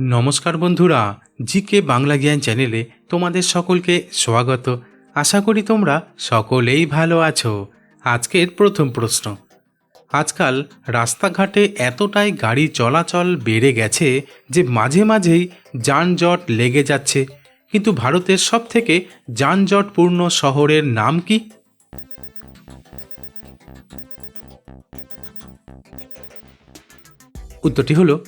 নমস্কার বন্ধুরা, জিকে বাংলা জ্ঞান চ্যানেলে তোমাদের সকলকে স্বাগত। আশা করি তোমরা সকলেই ভালো আছো। আজকের প্রথম প্রশ্ন। আজকাল রাস্তাঘাটে এতটাই গাড়ি চলাচল বেড়ে গেছে যে মাঝে মাঝেই যানজট লেগে যাচ্ছে। কিন্তু ভারতের সবথেকে যানজটপূর্ণ শহরের নাম কি? উত্তরটি হলো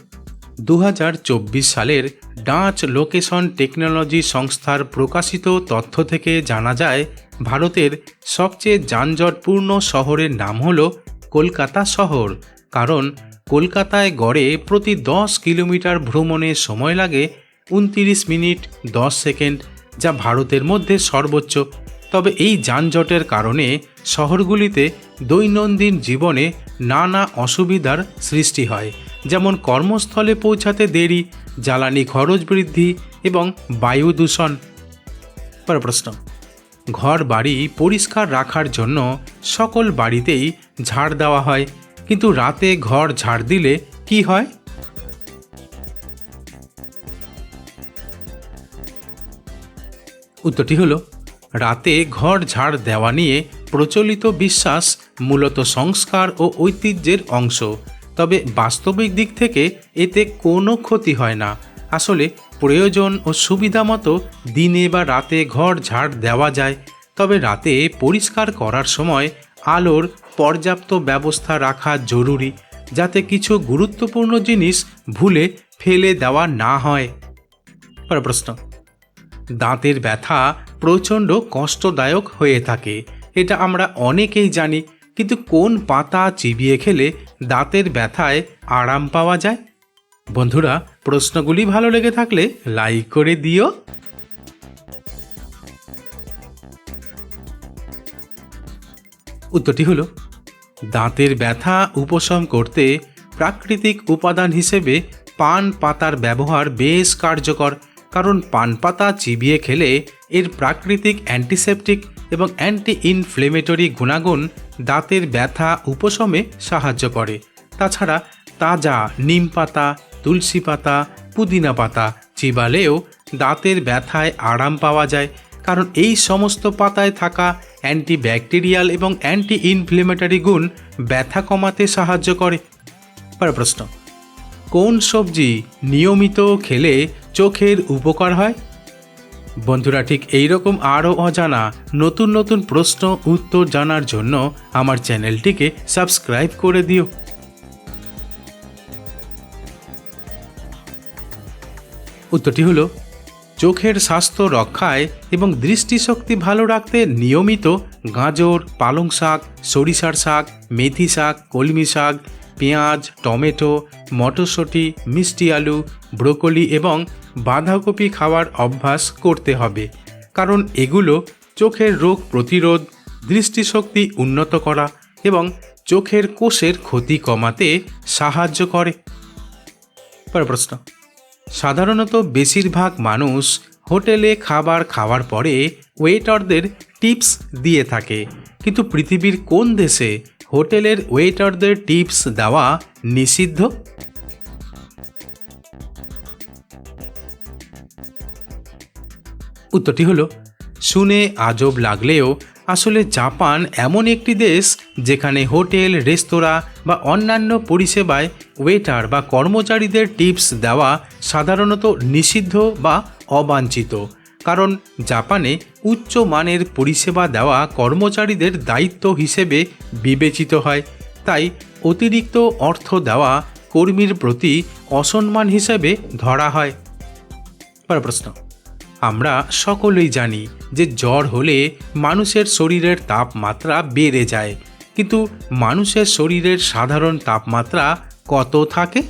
দু হাজার চব্বিশ সালের ডাচ লোকেশন টেকনোলজি সংস্থার প্রকাশিত তথ্য থেকে জানা যায়, ভারতের সবচেয়ে যানজটপূর্ণ শহরের নাম হল কলকাতা শহর। কারণ কলকাতায় গড়ে প্রতি দশ কিলোমিটার ভ্রমণে সময় লাগে উনতিরিশ মিনিট দশ সেকেন্ড, যা ভারতের মধ্যে সর্বোচ্চ। তবে এই যানজটের কারণে শহরগুলিতে দৈনন্দিন জীবনে নানা অসুবিধার সৃষ্টি হয়। যেমন কর্মস্থলে পৌঁছাতে দেরি, জ্বালানি খরচ বৃদ্ধি এবং বায়ু দূষণ। পরের প্রশ্ন, ঘর বাড়ি পরিষ্কার রাখার জন্য সকল বাড়িতেই ঝাড় দেওয়া হয়, কিন্তু রাতে ঘর ঝাড় দিলে কি হয়? উত্তরটি হলো, রাতে ঘর ঝাড় দেওয়া নিয়ে প্রচলিত বিশ্বাস মূলত সংস্কার ও ঐতিহ্যের অংশ। তবে বাস্তবিক দিক থেকে এতে কোনো ক্ষতি হয় না। আসলে প্রয়োজন ও সুবিধা মতো দিনে বা রাতে ঘর ঝাড় দেওয়া যায়। তবে রাতে পরিষ্কার করার সময় আলোর পর্যাপ্ত ব্যবস্থা রাখা জরুরি, যাতে কিছু গুরুত্বপূর্ণ জিনিস ভুলে ফেলে দেওয়া না হয়। পরের প্রশ্ন। দাঁতের ব্যথা প্রচণ্ড কষ্টদায়ক হয়ে থাকে। এটা আমরা অনেকেই জানি। কিন্তু কোন পাতা চিবিয়ে খেলে দাঁতের ব্যথায় আরাম পাওয়া যায়? বন্ধুরা, প্রশ্নগুলি ভালো লেগে থাকলে লাইক করে দিও। উত্তরটি হলো, দাঁতের ব্যথা উপশম করতে প্রাকৃতিক উপাদান হিসেবে পান পাতার ব্যবহার বেশ কার্যকর, কারণ পান পাতা চিবিয়ে খেলে এর প্রাকৃতিক অ্যান্টিসেপটিক এবং অ্যান্টি ইনফ্লেমেটরি গুণাগুণ দাঁতের ব্যথা, উপশমে সাহায্য করে। তাছাড়া তাজা নিম পাতা, তুলসী পাতা, পুদিনা পাতা, চিবালেও দাঁতের ব্যথায় আরাম পাওয়া যায়। কারণ এই সমস্ত পাতায় থাকা অ্যান্টিব্যাকটেরিয়াল এবং অ্যান্টি ইনফ্লেমেটরি গুণ ব্যথা কমাতে সাহায্য করে। পরের প্রশ্ন, কোন সবজি নিয়মিত খেলে চোখের উপকার হয়? বন্ধুরা, ঠিক এইরকম আরও অজানা নতুন নতুন প্রশ্ন, উত্তর জানার জন্য আমার চ্যানেলটিকে সাবস্ক্রাইব করে দিও। উত্তরটি হলো, চোখের স্বাস্থ্য রক্ষায় এবং দৃষ্টিশক্তি ভালো রাখতে নিয়মিত গাজর, পালং শাক, সরিষার শাক, মেথি শাক, কলমি শাক, পেঁয়াজ, টমেটো, মটরশুঁটি, মিষ্টি আলু, ব্রোকলি এবং বাঁধাকপি খাওয়ার অভ্যাস করতে হবে। কারণ এগুলো চোখের রোগ প্রতিরোধ, দৃষ্টিশক্তি উন্নত করা এবং চোখের কোষের ক্ষতি কমাতে সাহায্য করে। প্রশ্ন। সাধারণত বেশিরভাগ মানুষ হোটেলে খাবার খাওয়ার পরে ওয়েটারদের টিপস দিয়ে থাকে। কিন্তু পৃথিবীর কোন দেশে হোটেলের ওয়েটারদের টিপস দেওয়া নিষিদ্ধ? উত্তরটি হলো, শুনে আজব লাগলেও আসলে জাপান এমন একটি দেশ যেখানে হোটেল, রেস্তোরাঁ বা অন্যান্য পরিষেবায় ওয়েটার বা কর্মচারীদের টিপস দেওয়া সাধারণত নিষিদ্ধ বা অবাঞ্ছিত। কারণ জাপানে উচ্চ মানের পরিষেবা দেওয়া কর্মচারীদের দায়িত্ব হিসেবে বিবেচিত হয়। তাই অতিরিক্ত অর্থ দেওয়া কর্মীর প্রতি অসম্মান হিসেবে ধরা হয়। প্রশ্ন। আমরা সকলেই জানি যে জ্বর হলে মানুষের শরীরের তাপমাত্রা বেড়ে যায়। কিন্তু মানুষের শরীরের সাধারণ তাপমাত্রা কত থাকে?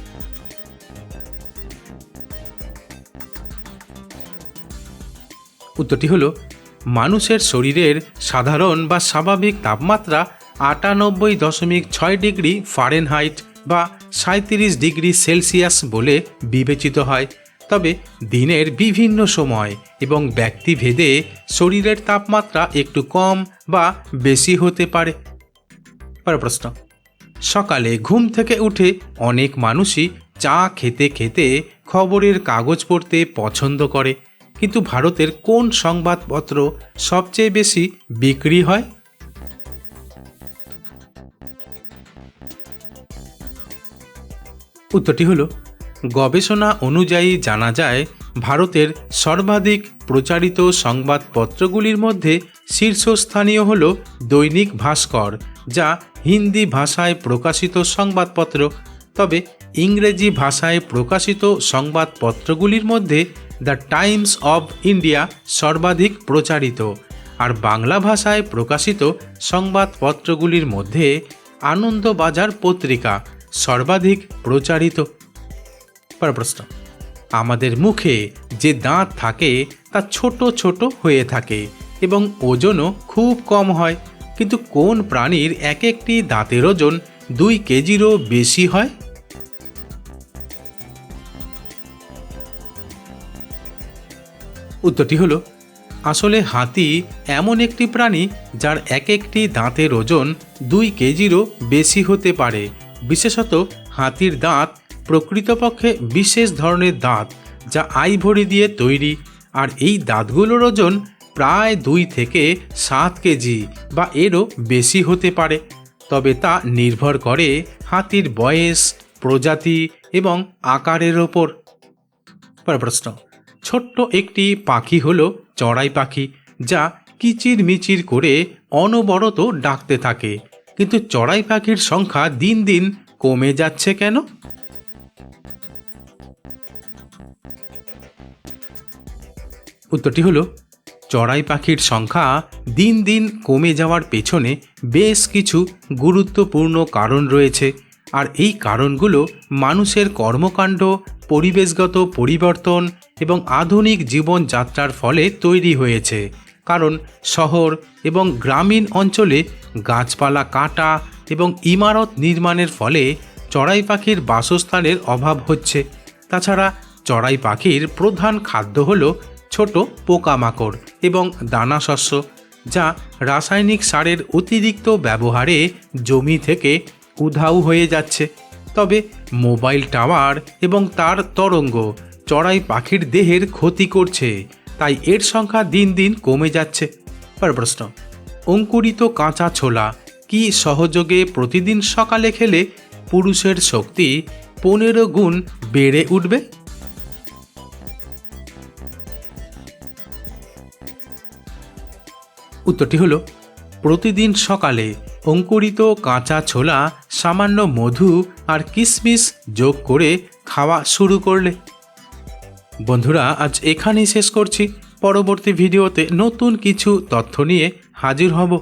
উত্তরটি হলো, মানুষের শরীরের সাধারণ বা স্বাভাবিক তাপমাত্রা আটানব্বই দশমিক ছয় ডিগ্রি ফারেনহাইট বা সাঁত্রিশ ডিগ্রি সেলসিয়াস বলে বিবেচিত হয়। তবে দিনের বিভিন্ন সময় এবং ব্যক্তিভেদে শরীরের তাপমাত্রা একটু কম বা বেশি হতে পারে। পরের প্রশ্ন। সকালে ঘুম থেকে উঠে অনেক মানুষই চা খেতে খেতে খবরের কাগজ পড়তে পছন্দ করে। কিন্তু ভারতের কোন সংবাদপত্র সবচেয়ে বেশি বিক্রি হয়? উত্তরটি হলো গবেষণা অনুযায়ী জানা যায়, ভারতের সর্বাধিক প্রচারিত সংবাদপত্রগুলির মধ্যে শীর্ষস্থানীয় হল দৈনিক ভাস্কর, যা হিন্দি ভাষায় প্রকাশিত সংবাদপত্র। তবে ইংরেজি ভাষায় প্রকাশিত সংবাদপত্রগুলির মধ্যে দ্য টাইমস অব ইন্ডিয়া সর্বাধিক প্রচারিত, আর বাংলা ভাষায় প্রকাশিত সংবাদপত্রগুলির মধ্যে আনন্দবাজার পত্রিকা সর্বাধিক প্রচারিত। পর প্রশ্ন আমাদের মুখে যে দাঁত থাকে তা ছোট ছোট হয়ে থাকে এবং ওজনও খুব কম হয়। কিন্তু কোন প্রাণীর এক একটি দাঁতের ওজন দুই কেজিরও বেশি হয়? উত্তরটি হলো, আসলে হাতি এমন একটি প্রাণী যার এক একটি দাঁতের ওজন দুই কেজিরও বেশি হতে পারে। বিশেষত হাতির দাঁত প্রকৃতপক্ষে বিশেষ ধরনের দাঁত যা আইভরি দিয়ে তৈরি, আর এই দাঁতগুলোর ওজন প্রায় দুই থেকে সাত কেজি বা এরও বেশি হতে পারে। তবে তা নির্ভর করে হাতির বয়স, প্রজাতি এবং আকারের ওপর। প্রশ্ন, ছোট্ট একটি পাখি হলো চড়াই পাখি, যা কিচির মিচির করে অনবরত ডাকতে থাকে। কিন্তু চড়াই পাখির সংখ্যা দিন দিন কমে যাচ্ছে কেন? উত্তরটি হলো, চড়াই পাখির সংখ্যা দিন দিন কমে যাওয়ার পেছনে বেশ কিছু গুরুত্বপূর্ণ কারণ রয়েছে। আর এই কারণগুলো মানুষের কর্মকাণ্ড, পরিবেশগত পরিবর্তন এবং আধুনিক জীবনযাত্রার ফলে তৈরি হয়েছে। কারণ শহর এবং গ্রামীণ অঞ্চলে গাছপালা কাটা এবং ইমারত নির্মাণের ফলে চড়াই পাখির বাসস্থানের অভাব হচ্ছে। তাছাড়া চড়াই পাখির প্রধান খাদ্য হল ছোট পোকামাকড় এবং দানা শস্য যা রাসায়নিক সারের অতিরিক্ত ব্যবহারে জমি থেকে উধাও হয়ে যাচ্ছে। তবে মোবাইল টাওয়ার এবং তার তরঙ্গ চড়াই পাখির দেহের ক্ষতি করছে, তাই এর সংখ্যা দিন দিন কমে যাচ্ছে। পর প্রশ্ন, অঙ্কুরিত কাঁচা ছোলা কি সহযোগে প্রতিদিন সকালে খেলে পুরুষের শক্তি পনেরো গুণ বেড়ে উঠবে? উত্তরটি হলো, প্রতিদিন সকালে অঙ্কুরিত কাঁচা ছোলা, সামান্য মধু আর কিশমিশ যোগ করে খাওয়া শুরু করলে। বন্ধুরা, আজ এখানেই শেষ করছি। পরবর্তী ভিডিওতে নতুন কিছু তথ্য নিয়ে হাজির হব।